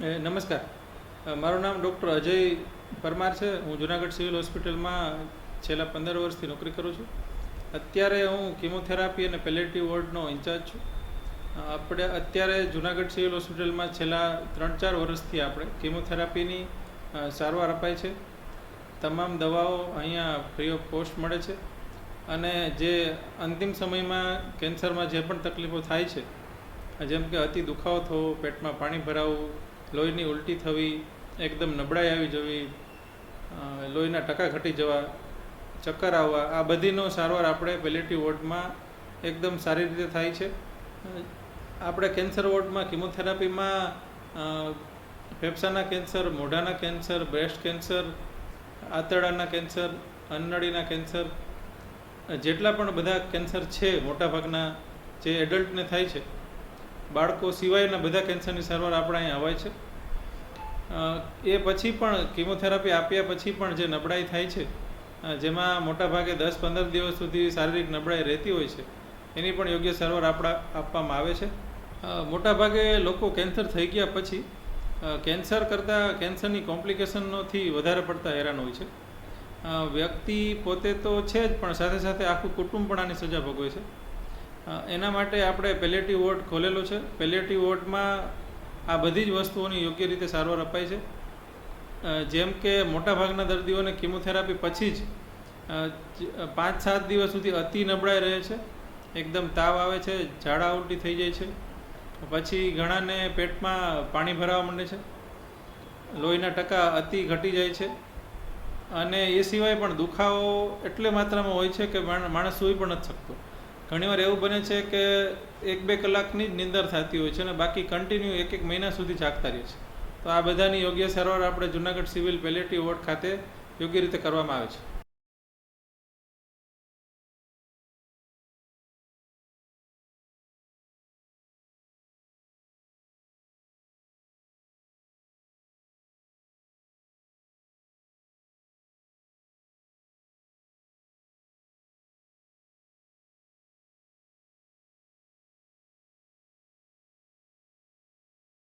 નમસ્કાર. મારું નામ ડૉક્ટર અજય પરમાર છે. હું જુનાગઢ સિવિલ હોસ્પિટલમાં છેલ્લા પંદર વર્ષથી નોકરી કરું છું. અત્યારે હું કિમોથેરાપી અને પેલેટિવ વોર્ડનો ઇન્ચાર્જ છું. આપણે અત્યારે જુનાગઢ સિવિલ હોસ્પિટલમાં છેલ્લા ત્રણ ચાર વર્ષથી આપણે કિમોથેરાપીની સારવાર અપાય છે. તમામ દવાઓ અહીંયા ફ્રી ઓફ કોસ્ટ મળે છે. અને જે અંતિમ સમયમાં કેન્સરમાં જે પણ તકલીફો થાય છે, જેમ કે અતિ દુખાવો થવો, પેટમાં પાણી ભરાવું લોહીની ઉલટી થવી, એકદમ નબળાઈ આવી જવી લોહીના ટકા ઘટી જવા, ચક્કર આવવા, આ બધીનો સારવાર આપણે પેલેટી વોર્ડમાં એકદમ સારી રીતે થાય છે. આપણે કેન્સર વોર્ડમાં કિમોથેરાપીમાં ફેફસાના કેન્સર, મોઢાના કેન્સર બ્રેસ્ટ કેન્સર આંતરડાના કેન્સર અન્નળીના કેન્સર, જેટલા પણ બધા કેન્સર છે મોટાભાગના, જે એડલ્ટને થાય છે બાળકો સિવાયના બધા કેન્સરની સારવાર આપણા અહીંયા અવાય છે. એ પછી પણ કિમોથેરાપી આપ્યા પછી પણ જે નબળાઈ થાય છે જેમાં મોટાભાગે દસ પંદર દિવસ સુધી શારીરિક નબળાઈ રહેતી હોય છે, એની પણ યોગ્ય સારવાર આપણા, આપવામાં આવે છે. મોટાભાગે લોકો કેન્સર થઈ ગયા પછી કેન્સર કરતાં કેન્સરની કોમ્પ્લિકેશનોથી વધારે પડતા હેરાન હોય છે. વ્યક્તિ પોતે તો છે જ, પણ સાથે સાથે આખું કુટુંબ પણ આની સજા ભોગવે છે. એના માટે આપણે પેલેટી વોર્ડ ખોલેલો છે. પેલેટી વોર્ડમાં આ બધી જ વસ્તુઓની યોગ્ય રીતે સારવાર અપાય છે. જેમ કે મોટાભાગના દર્દીઓને કિમોથેરાપી પછી જ પાંચ સાત દિવસ સુધી અતિ નબળાઈ રહે છે. એકદમ તાવ આવે છે, ઝાડા ઉલટી થઈ જાય છે. પછી ઘણાને પેટમાં પાણી ભરાવા માંડે છે. લોહીના ટકા અતિ ઘટી જાય છે. અને એ સિવાય પણ દુખાવો એટલે માત્રામાં હોય છે કે માણસ સૂઈ પણ નથી શકતો. ઘણીવાર એવું બને છે કે એક બે કલાકની જ નિંદર થતી હોય છે અને બાકી કન્ટિન્યુ એક એક મહિના સુધી જાગતા રહે છે તો આ બધાની યોગ્ય સારવાર આપણે જુનાગઢ સિવિલ પેલેટી વોર્ડ ખાતે યોગ્ય રીતે કરવામાં આવે છે.